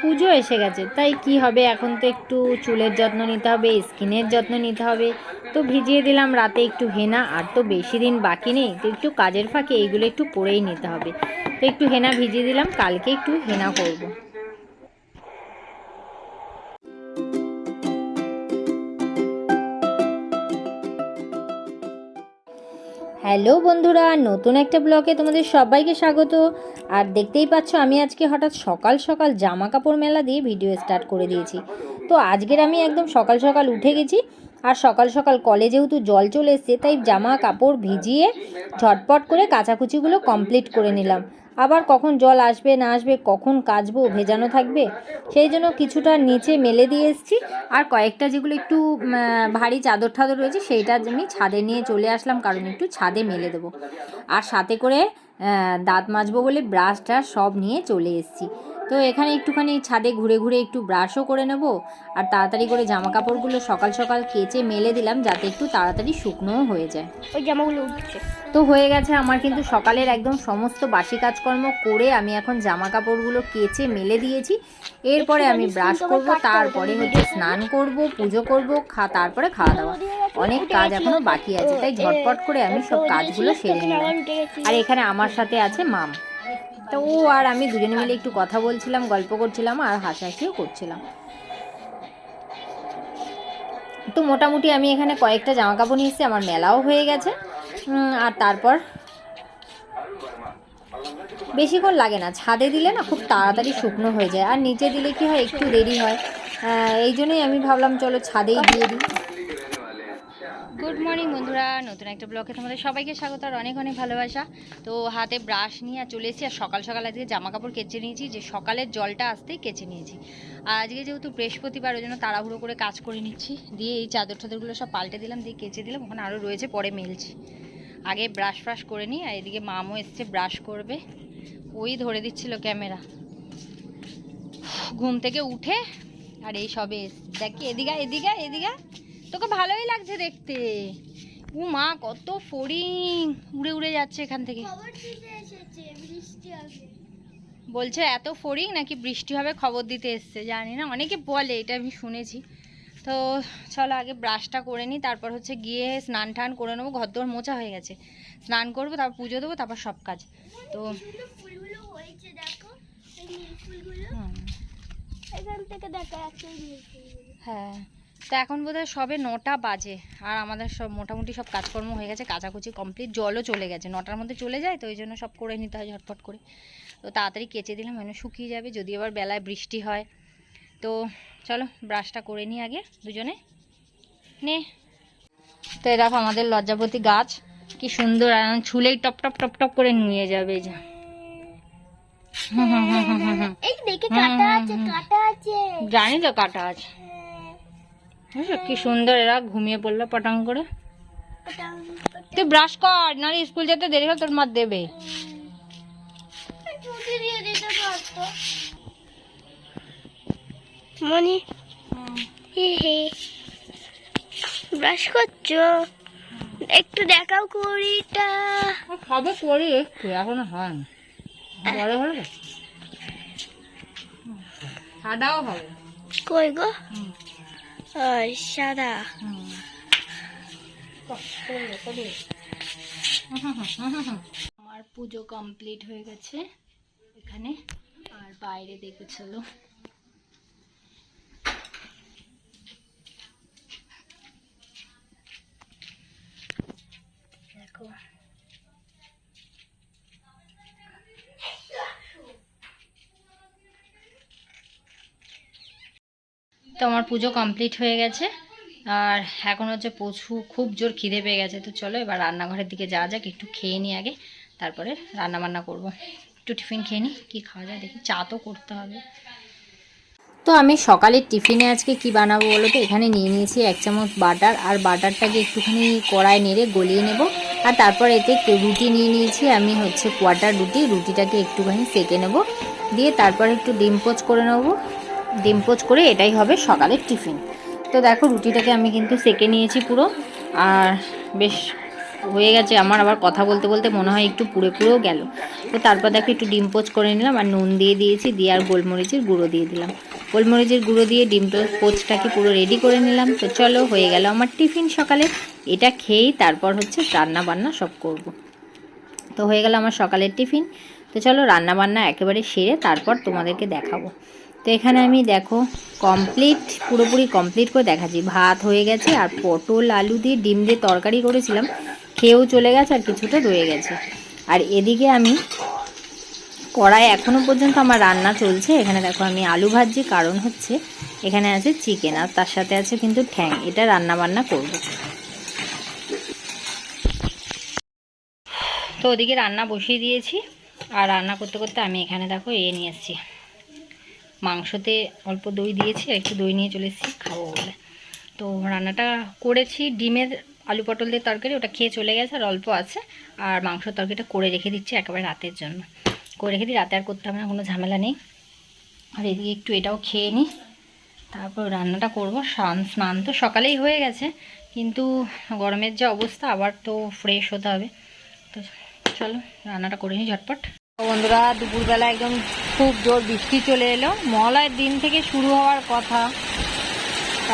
পুজো এসে গেছে। তাই কি হবে? এখন তো একটু চুলের যত্ন নিতে হবে, স্কিনের যত্ন নিতে হবে। তো ভিজিয়ে দিলাম, রাতে একটু হেনা, আর তো বেশি দিন বাকি নেই। তো একটু কাজের ফাঁকে এইগুলো একটু পরেই নিতে হবে। তো একটু হেনা ভিজিয়ে দিলাম, কালকে একটু হেনা করব। হ্যালো বন্ধুরা, নতুন একটা ব্লগে তোমাদের সবাইকে স্বাগত। আর দেখতেই পাচ্ছ, আমি আজকে হঠাৎ সকাল সকাল জামা কাপড় মেলা দিয়ে ভিডিও স্টার্ট করে দিয়েছি। তো আজকের আমি একদম সকাল সকাল উঠে গেছি আর সকাল সকাল কলে যেহেতু জল চলে এসছে, তাই জামা কাপড় ভিজিয়ে ঝটপট করে কাচাকুচিগুলো কমপ্লিট করে নিলাম। আবার কখন জল আসবে, না আসবে, কখন কাচবো, ভেজানো থাকবে? সেই জন্য কিছুটা নিচে মেলে দিয়ে এসেছি। আর কয়েকটা যেগুলো একটু ভারী চাদর ঠাদর রয়েছে, সেইটা আমি ছাদে নিয়ে চলে আসলাম, কারণ একটু ছাদে মেলে দেবো। আর সাথে করে দাঁত মাজবো বলে ব্রাশ সব নিয়ে চলে এসেছি। তো এখানে একটুখানি ছাদে ঘুরে ঘুরে একটু ব্রাশও করে নেব। আর তাড়াতাড়ি করে জামা কাপড়গুলো সকাল সকাল কেচে মেলে দিলাম যাতে একটু তাড়াতাড়ি শুকনোও হয়ে যায়। ওই জামাগুলো উঠছে। তো হয়ে গেছে আমার কিন্তু সকালের একদম সমস্ত বাসি কাজকর্ম করে আমি এখন জামা কাপড়গুলো কেচে মেলে দিয়েছি। এরপরে আমি ব্রাশ করব তারপরে হচ্ছে স্নান করব পুজো করব খা তারপরে খাওয়া দাওয়া। অনেক কাজ এখনও বাকি আছে তাই ঝটপট করে আমি সব কাজগুলো সেরে নিলাম। আর এখানে আমার সাথে আছে মাম। তো ও আর আমি দুজনে মিলে একটু কথা বলছিলাম, গল্প করছিলাম আর হাসাহাসিও করছিলাম। তো মোটামুটি আমি এখানে কয়েকটা জামা কাপড় নিয়ে এসেছি আমার মেলাও হয়ে গেছে। আর তারপর বেশিক্ষণ লাগে না, ছাদে দিলে না খুব তাড়াতাড়ি শুকনো হয়ে যায়। আর নিচে দিলে কি হয়, একটু দেরি হয়। এই জন্যই আমি ভাবলাম চলো ছাদেই দিয়ে দিই। গুড মর্নিং বন্ধুরা। নতুন একটা ব্লগে তোমাদের সবাইকে স্বাগত আর অনেক অনেক ভালোবাসা। তো হাতে ব্রাশ নিয়ে আর চলে এসেছি আর সকাল সকাল আজকে জামা কাপড় কেচে নিয়েছি। যে সকালের জলটা আসতেই কেচে নিয়েছি। আর আজকে যেহেতু বৃহস্পতিবার, ওই জন্য তাড়াহুড়ো করে কাজ করে নিচ্ছি। দিয়ে এই চাদর টাদরগুলো সব পাল্টে দিলাম, দিয়ে কেচে দিলাম। ওখানে আরও রয়েছে, পরে মেলছি। আগে ব্রাশ ফ্রাশ করে নিই, আর এদিকে মামও এসছে ব্রাশ করবে। ওই ধরে দিচ্ছিল ক্যামেরা। ঘুম থেকে উঠে আর এই সবে দেখি এদিকে এদিকে এদিকে। তোকে ভালোই লাগছে দেখতে। ও মা কত ফড়িং। উড়ে উড়ে যাচ্ছে এখান থেকে। বলছে এত ফড়িং নাকি বৃষ্টি হবে? খবর দিতে এসছে জানি না। অনেকে বলে এটা আমি শুনেছি। তো চলো আগে ব্রাশটা করে নিই তারপর হচ্ছে গিয়ে স্নান টান করে নেব। ঘর ঘরদোর মোচা হয়ে গেছে। স্নান করব তারপর পুজো দেবো তারপর সব কাজ। তো হ্যাঁ। তো এখন বোধহয় সবে নটা বাজে আর আমাদের সব মোটামুটি সব কাজকর্ম হয়ে গেছে কাচাকুচি কমপ্লিট জলও চলে গেছে। নটার মধ্যে চলে যায় তো ওই জন্য সব করে নিতে হয় ঝটপট করে। তো তাড়াতাড়ি কেচে দিলাম মানে শুকিয়ে যাবে যদি আবার বেলায় বৃষ্টি হয়। তো চলো ব্রাশটা করে নিই আগে দুজনে। নে। তো দেখো আমাদের লজ্জাপতি গাছ কি সুন্দর আর ছুলেই টপ টপ টপ টপ করে নিয়ে যাবে এই যে। জানি তো কাটা আছে। কি সুন্দর এরা ঘুমিয়ে পড়ল পটাং করে। তুই ব্রাশ কর নাহলে স্কুল যেতে দেরি হলে তোর মা দেবে। মনি হে হে ব্রাশ করছ? একটু দেখাও কড়িটা। খাবে করি একটু এখনও হয় না। বড় হলে সাদাও হবে। কই গো? ওই সাদা আমার পুজো কমপ্লিট হয়ে গেছে। এখানে আর বাইরে দেখেছিল দেখো। তো আমার পুজো কমপ্লিট হয়ে গেছে। আর এখন হচ্ছে প্রচুর, খুব জোর খিদে পেয়ে গেছে। তো চলো এবার রান্নাঘরের দিকে যাওয়া যাক, একটু খেয়ে নিই আগে। তারপরে রান্না বান্না করব। একটু টিফিন খেয়ে নিই, কী খাওয়া যায় দেখি। চা তো করতে হবে। তো আমি সকালের টিফিনে আজকে কি বানাবো বলো তো? এখানে নিয়ে নিয়েছি এক চামচ বাটার। আর বাটারটাকে একটুখানি কড়ায় নেড়ে গলিয়ে নেব। আর তারপর এতে রুটি নিয়ে নিয়েছি। আমি হচ্ছে কোয়াটার রুটি। রুটিটাকে একটুখানি সেকে নেব। দিয়ে তারপর একটু ডিম পোচ করে নেব। ডিম পোচ করে এটাই হবে সকালের টিফিন। তো দেখো, রুটিটাকে আমি কিন্তু সেকে নিয়েছি পুরো। আর বেশ হয়ে গেছে আমার আবার কথা বলতে বলতে মনে হয় একটু পুড়ে পুড়েও গেল। তো তারপর দেখো, একটু ডিম পোচ করে নিলাম আর নুন দিয়ে দিয়েছি, দিয়ে আর গোলমরিচের গুঁড়ো দিয়ে দিলাম। গোলমরিচের গুঁড়ো দিয়ে ডিম পোচটাকে পুরো রেডি করে নিলাম। তো চলো, হয়ে গেল আমার টিফিন সকালে। এটা খেয়েই তারপর হচ্ছে রান্না বান্না সব করব। তো হয়ে গেল আমার সকালের টিফিন। তো চলো রান্না বান্না একেবারে সেরে তারপর তোমাদেরকে দেখাবো। তো এখানে আমি দেখো কমপ্লিট পুরোপুরি কমপ্লিট করে দেখাচ্ছি। ভাত হয়ে গেছে আর পটল, আলু দিয়ে ডিম দিয়ে তরকারি করেছিলাম। খেয়েও চলে গেছে আর কিছুটা রয়ে গেছে। আর এদিকে আমি কড়াই এখনও পর্যন্ত আমার রান্না চলছে। এখানে দেখো আমি আলু ভাজছি, কারণ হচ্ছে এখানে আছে চিকেন আর তার সাথে আছে কিন্তু ঠ্যাং। এটা রান্না বান্না করব। তো ওদিকে রান্না বসিয়ে দিয়েছি। আর রান্না করতে করতে আমি এখানে দেখো এ নিয়ে এসেছি। মাংসতে অল্প দই দিয়েছি আর একটু দই নিয়ে চলে এসেছি, খাব বলে। তো রান্নাটা করেছি, ডিমের আলু পটল দিয়ে তরকারি, ওটা খেয়ে চলে গেছে আর অল্প আছে। আর মাংস তরকারিটা করে রেখে দিচ্ছি একেবারে রাতের জন্য। করে রেখে দিই, রাতে আর করতে হবে না, কোনো ঝামেলা নেই। আর এদিকে একটু এটাও খেয়ে নিই। তারপর রান্নাটা করব, স্নান স্নান তো সকালেই হয়ে গেছে, কিন্তু গরমের যে অবস্থা, আবার তো ফ্রেশ হতে হবে। তো চলো, রান্নাটা করে নিই ঝটপট। বন্ধুরা, দুপুরবেলা একদম খুব জোর বৃষ্টি চলে এলো। মহালয়ের দিন থেকে শুরু হওয়ার কথা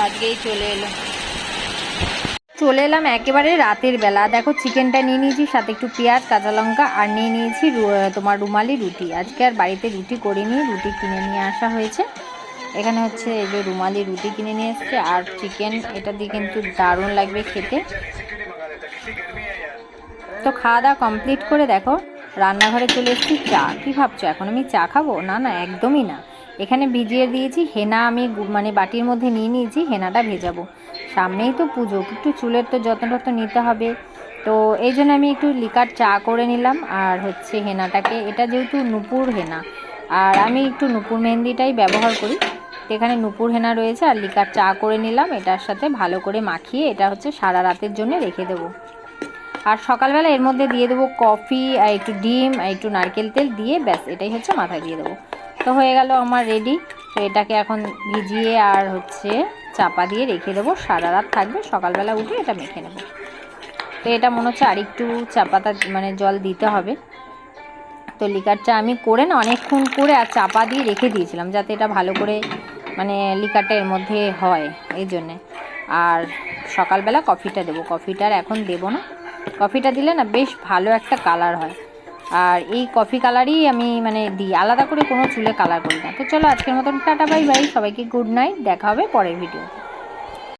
আজকেই চলে এলো। চলে এলাম একেবারে রাতের বেলা। দেখো চিকেনটা নিয়ে নিয়েছি, সাথে একটু পেঁয়াজ, কাঁচা লঙ্কা, আর নিয়ে নিয়েছি তোমার রুমালি রুটি। আজকে আর বাড়িতে রুটি করে করিনি, রুটি কিনে নিয়ে আসা হয়েছে। এখানে হচ্ছে এই যে রুমালি রুটি কিনে নিয়ে এসছে, আর চিকেন এটা দিয়ে কিন্তু দারুণ লাগবে খেতে। তো খাওয়া দাওয়া কমপ্লিট করে দেখো। রান্নাঘরে চলে এসেছি চা। কী ভাবছ? এখন আমি চা খাব? না না, একদমই না। এখানে ভিজিয়ে দিয়েছি, হেনা আমি মানে বাটির মধ্যে নিয়ে নিয়েছি, হেনাটা ভেজাবো। সামনেই তো পুজো, একটু চুলের তো যত্ন টত্ন নিতে হবে। তো এই জন্য আমি একটু লিকার চা করে নিলাম, আর হচ্ছে হেনাটাকে, এটা যেহেতু নুপুর হেনা, আর আমি একটু নুপুর মেহেন্দিটাই ব্যবহার করি। এখানে নুপুর হেনা রয়েছে, আর লিকার চা করে নিলাম, এটার সাথে ভালো করে মাখিয়ে, এটা হচ্ছে সারা রাতের জন্য রেখে দেবো। আর সকালবেলা এর মধ্যে দিয়ে দেবো কফি, আর একটু ডিম, আর একটু নারকেল তেল দিয়ে ব্যাস, এটাই হচ্ছে মাথায় দিয়ে দেবো। তো হয়ে গেল আমার রেডি তো এটাকে এখন ভিজিয়ে আর হচ্ছে চাপা দিয়ে রেখে দেবো। সারা রাত থাকবে, সকালবেলা উঠে এটা মেখে নেব। তো এটা মনে হচ্ছে আর আরেকটু চাপাতা মানে জল দিতে হবে। তো লিকার চা আমি করে না, অনেকক্ষণ করে আর চাপা দিয়ে রেখে দিয়েছিলাম, যাতে এটা ভালো করে মানে লিকারটা এর মধ্যে হয়, এই জন্যে। আর সকালবেলা কফিটা দেবো। কফিটা আর এখন দেবো না। কফিটা দিলে না বেশ ভালো একটা কালার হয়। আর এই কফি কালারই আমি মানে দিই, আলাদা করে কোনো চুলে কালার করি না। তো চলো আজকের মতন টাটা বাই বাই সবাইকে গুড নাইট দেখা হবে পরের ভিডিওতে